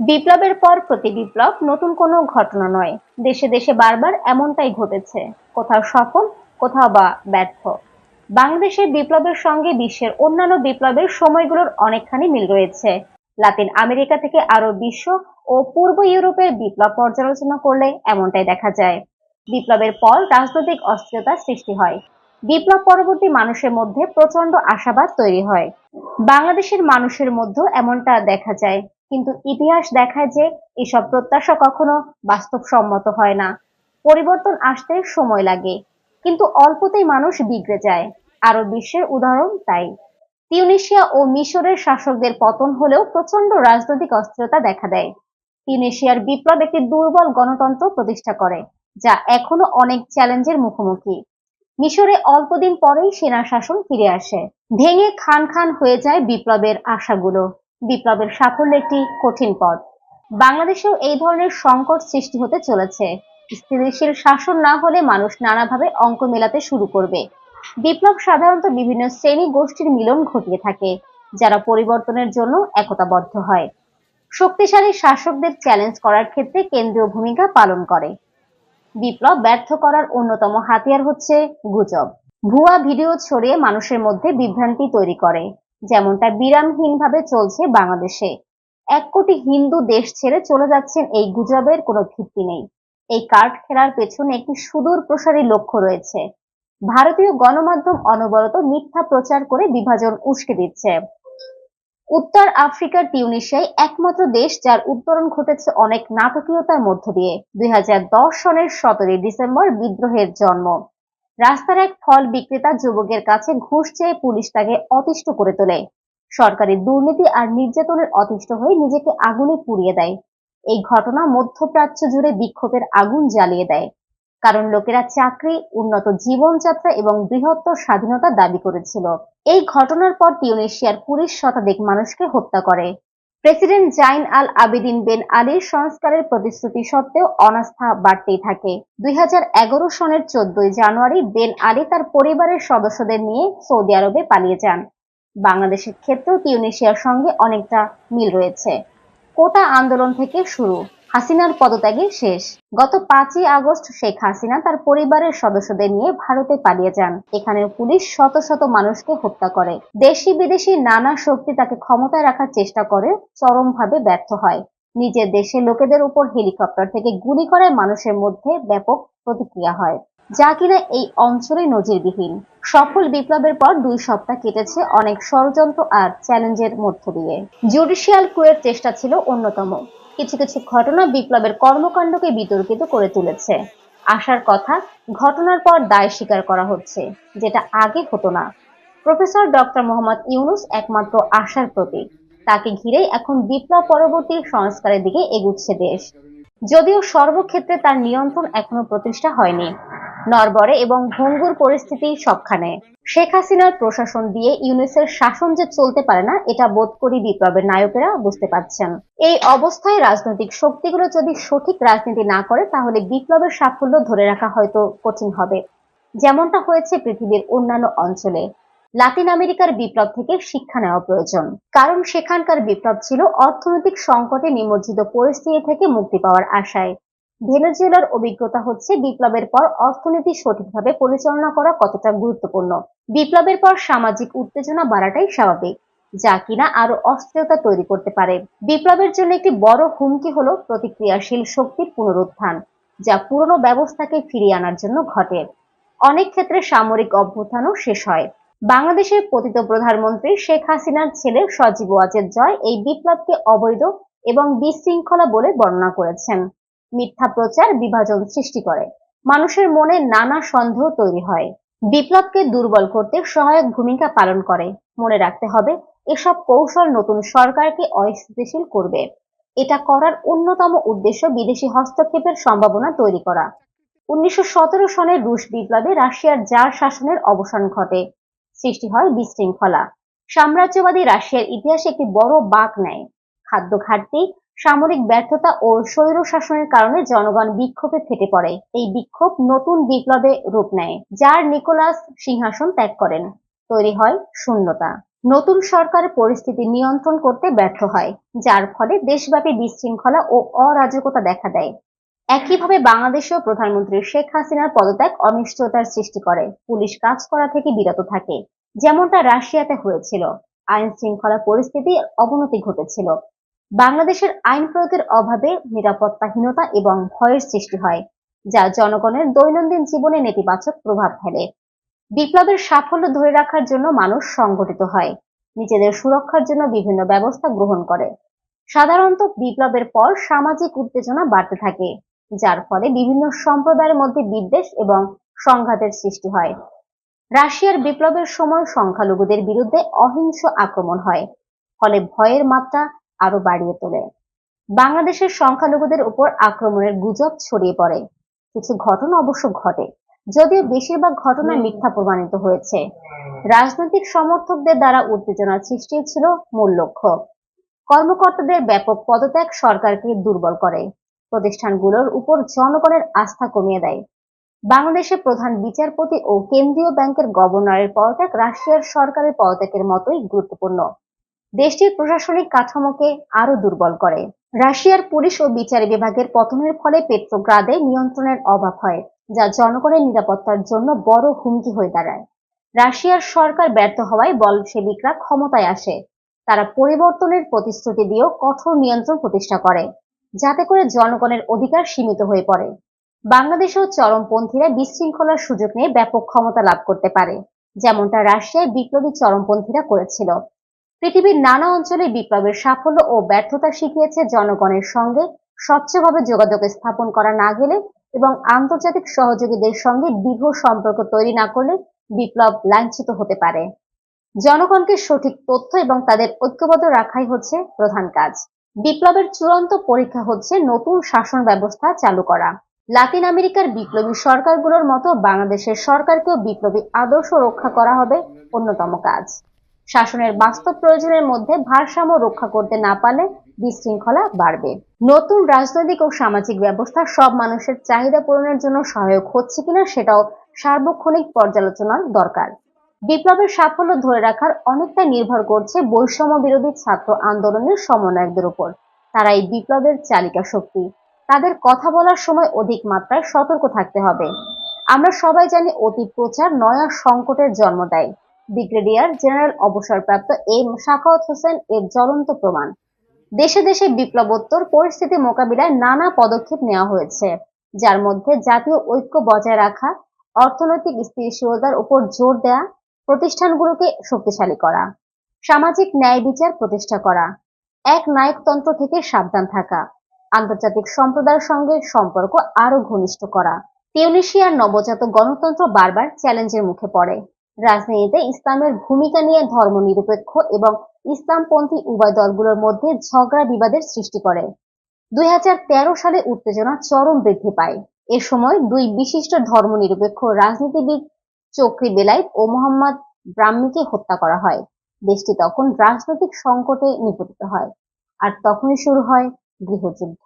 বিপ্লবের পর প্রতি বিপ্লব নতুন কোনো ঘটনা নয়। দেশে দেশে বারবার এমনটাই ঘটেছে। কোথাও সফল, কোথাও বা ব্যর্থ। বাংলাদেশের বিপ্লবের সঙ্গে বিশ্বের অন্যান্য বিপ্লবের সময়গুলোর অনেকখানি মিল রয়েছে। লাতিন আমেরিকা থেকে আরও বিশ্ব ও পূর্ব ইউরোপের বিপ্লব পর্যালোচনা করলে এমনটাই দেখা যায়। বিপ্লবের পর রাজনৈতিক অস্থিরতার সৃষ্টি হয়। বিপ্লব পরবর্তী মানুষের মধ্যে প্রচণ্ড আশাবাদ তৈরি হয়। বাংলাদেশের মানুষের মধ্যেও এমনটা দেখা যায়। কিন্তু ইতিহাস দেখায় যে এসব প্রত্যাশা কখনো বাস্তবসম্মত হয় না। পরিবর্তন আসতে সময় লাগে, কিন্তু অল্পতেই মানুষ বিগড়ে যায়। আরও বিশ্বের উদাহরণ তাই। তিউনিশিয়া ও মিশরের শাসকদের পতন হলেও প্রচণ্ড রাজনৈতিক অস্থিরতা দেখা দেয়। তিউনিশিয়ার বিপ্লব একটি দুর্বল গণতন্ত্র প্রতিষ্ঠা করে, যা এখনও অনেক চ্যালেঞ্জের মুখোমুখি। মিশরে অল্পদিন পরেই সেনা শাসন ফিরে আসে। ভেঙে খান খান হয়ে যায় বিপ্লবের আশাগুলো। বিপ্লবের সাফল্য একটি কঠিন পথ। বাংলাদেশেও এই ধরনের সংকট সৃষ্টি হতে চলেছে। স্থিতিশীল শাসন না হলে মানুষ নানাভাবে অঙ্ক মেলাতে শুরু করবে। বিপ্লব সাধারণত বিভিন্ন শ্রেণি গোষ্ঠীর মিলন ঘটিয়ে থাকে, যারা পরিবর্তনের জন্য একতাবদ্ধ হয়। শক্তিশালী শাসকদের চ্যালেঞ্জ করার ক্ষেত্রে কেন্দ্রীয় ভূমিকা পালন করে। বিপ্লব ব্যর্থ করার অন্যতম হাতিয়ার হচ্ছে গুজব। ভুয়া ভিডিও ছড়িয়ে মানুষের মধ্যে বিভ্রান্তি তৈরি করে। যেমনটা বিরামহীনভাবে চলছে বাংলাদেশে। এক কোটি হিন্দু দেশ ছেড়ে চলে যাচ্ছেন এই গুজবের কোনো ভিত্তি নেই। এই কার্ড খেলার পেছনে একটি সুদূর প্রসারী লক্ষ্য রয়েছে। ভারতীয় গণমাধ্যম অনবরত মিথ্যা প্রচার করে বিভাজন উস্কে দিচ্ছে। উত্তর আফ্রিকার টিউনিশিয়াই একমাত্র দেশ যার উত্তরণ ঘটেছে অনেক নাটকীয়তার মধ্য দিয়ে। দুই হাজার দশ সনের সতেরোই ডিসেম্বর বিদ্রোহের জন্ম। রাস্তার এক ফল বিক্রেতা যুবকের কাছে ঘুষ চেয়ে পুলিশ তাকে অতিষ্ঠ করে তোলে। সরকারি দুর্নীতি আর নির্যাতনের অতিষ্ঠ হয়ে নিজেকে আগুনে পুড়িয়ে দেয়। এই ঘটনা মধ্যপ্রাচ্য জুড়ে বিক্ষোভের আগুন জ্বালিয়ে দেয়। কারণ লোকেরা চাকরি, উন্নত জীবনযাত্রা এবং বৃহত্তর স্বাধীনতা দাবি করেছিল। এই ঘটনার পর টিউনিশিয়ার পুলিশ শতাধিক মানুষকে হত্যা করে। President Zine al Abidine Ben আলীর সংস্কারের প্রতিশ্রুতি সত্ত্বেও অনাস্থা বাড়তেই থাকে। দুই হাজার এগারো সনের চোদ্দই জানুয়ারি বেন আলী তার পরিবারের সদস্যদের নিয়ে সৌদি আরবে পালিয়ে যান। বাংলাদেশের ক্ষেত্রেও টিউনিশিয়ার সঙ্গে অনেকটা মিল রয়েছে। কোটা আন্দোলন থেকে শুরু। হাসিনার পদত্যাগে শেষ। গত পাঁচই আগস্ট শেখ হাসিনা তার পরিবারের সদস্যদের নিয়ে ভারতে পালিয়ে যান। এখানে পুলিশ শত শত মানুষকে হত্যা করে। দেশি বিদেশি নানা শক্তি তাকে ক্ষমতায় রাখার চেষ্টা করে, চরমভাবে ব্যর্থ হয়। নিজের দেশের লোকেদের উপর হেলিকপ্টার থেকে গুলি করায় মানুষের মধ্যে ব্যাপক প্রতিক্রিয়া হয়। যা কিনা এই অঞ্চলে নজিরবিহীন। সফল বিপ্লবের পর দুই সপ্তাহ কেটেছে অনেক ষড়যন্ত্র আর চ্যালেঞ্জের মধ্য দিয়ে। জুডিশিয়াল কুয়ের চেষ্টা ছিল অন্যতম। কিছু কিছু ঘটনা বিপ্লবের কর্মকাণ্ডকে বিতর্কিত করে তুলেছে। আসার কথা, ঘটনার পর দায় স্বীকার করা হচ্ছে, যেটা আগে হতো না। প্রফেসর ডক্টর মোহাম্মদ ইউনুস একমাত্র আশার প্রতীক। তাকে ঘিরেই এখন বিপ্লব পরবর্তী সংস্কারের দিকে এগুচ্ছে দেশ। যদিও সর্বক্ষেত্রে তার নিয়ন্ত্রণ এখনও প্রতিষ্ঠা হয়নি নরবরে এবং ভঙ্গুর পরিস্থিতি সবখানে। শেখ হাসিনার প্রশাসন দিয়ে ইউনিসের শাসন যে চলতে পারে না, এটা বোধ করি বিপ্লবের নায়কেরা বুঝতে পারছেন। এই অবস্থায় রাজনৈতিক শক্তিগুলো যদি সঠিক রাজনীতি না করে, তাহলে বিপ্লবের সাফল্য ধরে রাখা হয়তো কঠিন হবে। যেমনটা হয়েছে পৃথিবীর অন্যান্য অঞ্চলে। লাতিন আমেরিকার বিপ্লব থেকে শিক্ষা নেওয়া প্রয়োজন। কারণ সেখানকার বিপ্লব ছিল অর্থনৈতিক সংকটে নিমজ্জিত পরিস্থিতি থেকে মুক্তি পাওয়ার আশায়। ভেনেজুয়েলার অভিজ্ঞতা হচ্ছে বিপ্লবের পর অর্থনীতি সঠিকভাবে পরিচালনা করা কতটা গুরুত্বপূর্ণ। বিপ্লবের পর সামাজিক উত্তেজনা বাড়াটাই স্বাভাবিক, যা কিনা আরও অস্থিরতা তৈরি করতে পারে। বিপ্লবের জন্য একটি বড় হুমকি হলো প্রতিক্রিয়াশীল শক্তির পুনরুত্থান, যা পুরনো ব্যবস্থাকে ফিরিয়ে আনার জন্য ঘটে। অনেক ক্ষেত্রে সামরিক অভ্যুত্থানও শেষ হয়। বাংলাদেশের পতিত প্রধানমন্ত্রী শেখ হাসিনার ছেলে সজীব ওয়াজেদ জয় এই বিপ্লবকে অবৈধ এবং বিশৃঙ্খলা বলে বর্ণনা করেছেন। মিথ্যা প্রচার বিভাজন সৃষ্টি করে। মানুষের মনে নানা সন্দেহ তৈরি হয়। বিপ্লবকে দুর্বল করতে সহায়ক ভূমিকা পালন করে। মনে রাখতে হবে, এসব কৌশল নতুন সরকারকে অস্থিতিশীল করবে। এটা করার অন্যতম উদ্দেশ্য বিদেশি হস্তক্ষেপের সম্ভাবনা তৈরি করা। উনিশশো সনের রুশ বিপ্লবে রাশিয়ার জার শাসনের অবসান ঘটে। সৃষ্টি হয় বিশৃঙ্খলা। সাম্রাজ্যবাদী রাশিয়ার ইতিহাসে একটি বড় বাঁক নেয়। খাদ্য ঘাটতি সামরিক ব্যর্থতা ও স্বৈর শাসনের কারণে জনগণ বিক্ষোভে ফেটে পড়ে। এই বিক্ষোভ নতুন বিপ্লবে রূপ নেয়, যার নিকোলাস সিংহাসন ত্যাগ করেন। তৈরি হয় শূন্যতা। নতুন সরকার পরিস্থিতি নিয়ন্ত্রণ করতে ব্যর্থ হয়, যার ফলে দেশব্যাপী বিশৃঙ্খলা ও অরাজকতা দেখা দেয়। একইভাবে বাংলাদেশেও প্রধানমন্ত্রী শেখ হাসিনার পদত্যাগ অনিশ্চয়তার সৃষ্টি করে। পুলিশ কাজ করা থেকে বিরত থাকে, যেমনটা রাশিয়াতে হয়েছিল। আইন শৃঙ্খলা পরিস্থিতির অবনতি ঘটেছিল। বাংলাদেশের আইন প্রয়োগের অভাবে নিরাপত্তাহীনতা এবং ভয়ের সৃষ্টি হয়, যা জনগণের দৈনন্দিন জীবনে নেতিবাচক প্রভাব ফেলে। বিপ্লবের সাফল্য ধরে রাখার জন্য মানুষ সংগঠিত হয়, নিজেদের সুরক্ষার জন্য বিভিন্ন ব্যবস্থা গ্রহণ করে। সাধারণত বিপ্লবের পর সামাজিক উত্তেজনা বাড়তে থাকে, যার ফলে বিভিন্ন সম্প্রদায়ের মধ্যে বিদ্বেষ এবং সংঘাতের সৃষ্টি হয়। রাশিয়ার বিপ্লবের সময় সংখ্যালঘুদের বিরুদ্ধে অহিংস আক্রমণ হয়, ফলে ভয়ের মাত্রা আরও বাড়িয়ে তোলে। বাংলাদেশের সংখ্যালঘুদের উপর আক্রমণের গুজব ছড়িয়ে পড়ে। কিছু ঘটনা অবশ্য ঘটে, যদিও বেশিরভাগ ঘটনা মিথ্যা প্রমাণিত হয়েছে। রাজনৈতিক সমর্থকদের দ্বারা উত্তেজনার সৃষ্টি ছিল মূল লক্ষ্য। কর্মকর্তাদের ব্যাপক পদত্যাগ সরকারকে দুর্বল করে। প্রতিষ্ঠানগুলোর উপর জনগণের আস্থা কমিয়ে দেয়। বাংলাদেশের প্রধান বিচারপতি ও কেন্দ্রীয় ব্যাংকের গভর্নরের পদত্যাগ রাশিয়ার সরকারের পদত্যাগের মতোই গুরুত্বপূর্ণ। দেশটির প্রশাসনিক কাঠামোকে আরও দুর্বল করে। রাশিয়ার পুলিশ ও বিচার বিভাগের পতনের ফলে পেট্রোগ্রাদে নিয়ন্ত্রণের অভাব হয়, যা জনগণের নিরাপত্তার জন্য বড় হুমকি হয়ে দাঁড়ায়। রাশিয়ার সরকার ব্যর্থ হওয়ায় বলশেবিকরা ক্ষমতায় আসে। তারা পরিবর্তনের প্রতিশ্রুতি দিয়েও কঠোর নিয়ন্ত্রণ প্রতিষ্ঠা করে, যাতে করে জনগণের অধিকার সীমিত হয়ে পড়ে। বাংলাদেশেও চরমপন্থীরা বিশৃঙ্খলার সুযোগ নিয়ে ব্যাপক ক্ষমতা লাভ করতে পারে, যেমনটা রাশিয়ায় বিপ্লবী চরমপন্থীরা করেছিল। পৃথিবীর নানা অঞ্চলে বিপ্লবের সাফল্য ও ব্যর্থতা শিখিয়েছে জনগণের সঙ্গে স্বচ্ছভাবে যোগাযোগ স্থাপন করা না গেলে এবং আন্তর্জাতিক সহযোগীদের সঙ্গে দৃঢ় সম্পর্ক তৈরি না করলে বিপ্লব লাঞ্ছিত হতে পারে। জনগণকে সঠিক তথ্য এবং তাদের ঐক্যবদ্ধ রাখাই হচ্ছে প্রধান কাজ। বিপ্লবের চূড়ান্ত পরীক্ষা হচ্ছে নতুন শাসন ব্যবস্থা চালু করা। লাতিন আমেরিকার বিপ্লবী সরকারগুলোর মতো বাংলাদেশের সরকারকেও বিপ্লবী আদর্শ রক্ষা করা হবে অন্যতম কাজ। শাসনের বাস্তব প্রয়োজনের মধ্যে ভারসাম্য রক্ষা করতে না পারলে বিশৃঙ্খলা বাড়বে। নতুন রাজনৈতিক ও সামাজিক ব্যবস্থা সব মানুষের চাহিদা পূরণের জন্য সহায়ক হচ্ছে কিনা সেটাও সার্বক্ষণিক পর্যালোচনার দরকার। বিপ্লবের সাফল্য ধরে রাখার অনেকটা নির্ভর করছে বৈষম্য বিরোধী ছাত্র আন্দোলনের সমন্বয়কদের উপর। তারা এই বিপ্লবের চালিকা শক্তি। তাদের কথা বলার সময় অধিক মাত্রায় সতর্ক থাকতে হবে। আমরা সবাই জানি অতি প্রচার নয়া সংকটের জন্ম দেয়। ব্রিগেডিয়ার জেনারেল অবসরপ্রাপ্ত এম শাখাওয়াত হোসেন এর জ্বলন্ত প্রমাণ। দেশে দেশে বিপ্লবোত্তর পরিস্থিতি মোকাবিলায় নানা পদক্ষেপ নেওয়া হয়েছে, যার মধ্যে জাতীয় ঐক্য বজায় রাখা, অর্থনৈতিক স্থিতিশীলতার উপর জোর দেয়া, প্রতিষ্ঠানগুলোকে শক্তিশালী করা, সামাজিক ন্যায় বিচার প্রতিষ্ঠা করা, এক নায়কতন্ত্র থেকে সাবধান থাকা, আন্তর্জাতিক সম্প্রদায়ের সঙ্গে সম্পর্ক আরও ঘনিষ্ঠ করা। তিউনিশিয়ার নবজাত গণতন্ত্র বারবার চ্যালেঞ্জের মুখে পড়ে। রাজনীতিতে ইসলামের ভূমিকা নিয়ে ধর্মনিরপেক্ষ এবং ইসলামপন্থী উভয় দলগুলোর মধ্যে ঝগড়া বিবাদের সৃষ্টি করে। দুই হাজার তেরো সালে উত্তেজনা চরম বৃদ্ধি পায়। এ সময় দুই বিশিষ্ট ধর্মনিরপেক্ষ রাজনীতিবিদ চক্রি বেলায়েত ও মোহাম্মদ ব্রাহ্মীকে হত্যা করা হয়। দেশটি তখন রাজনৈতিক সংকটে নিপতিত হয় আর তখনই শুরু হয় গৃহযুদ্ধ।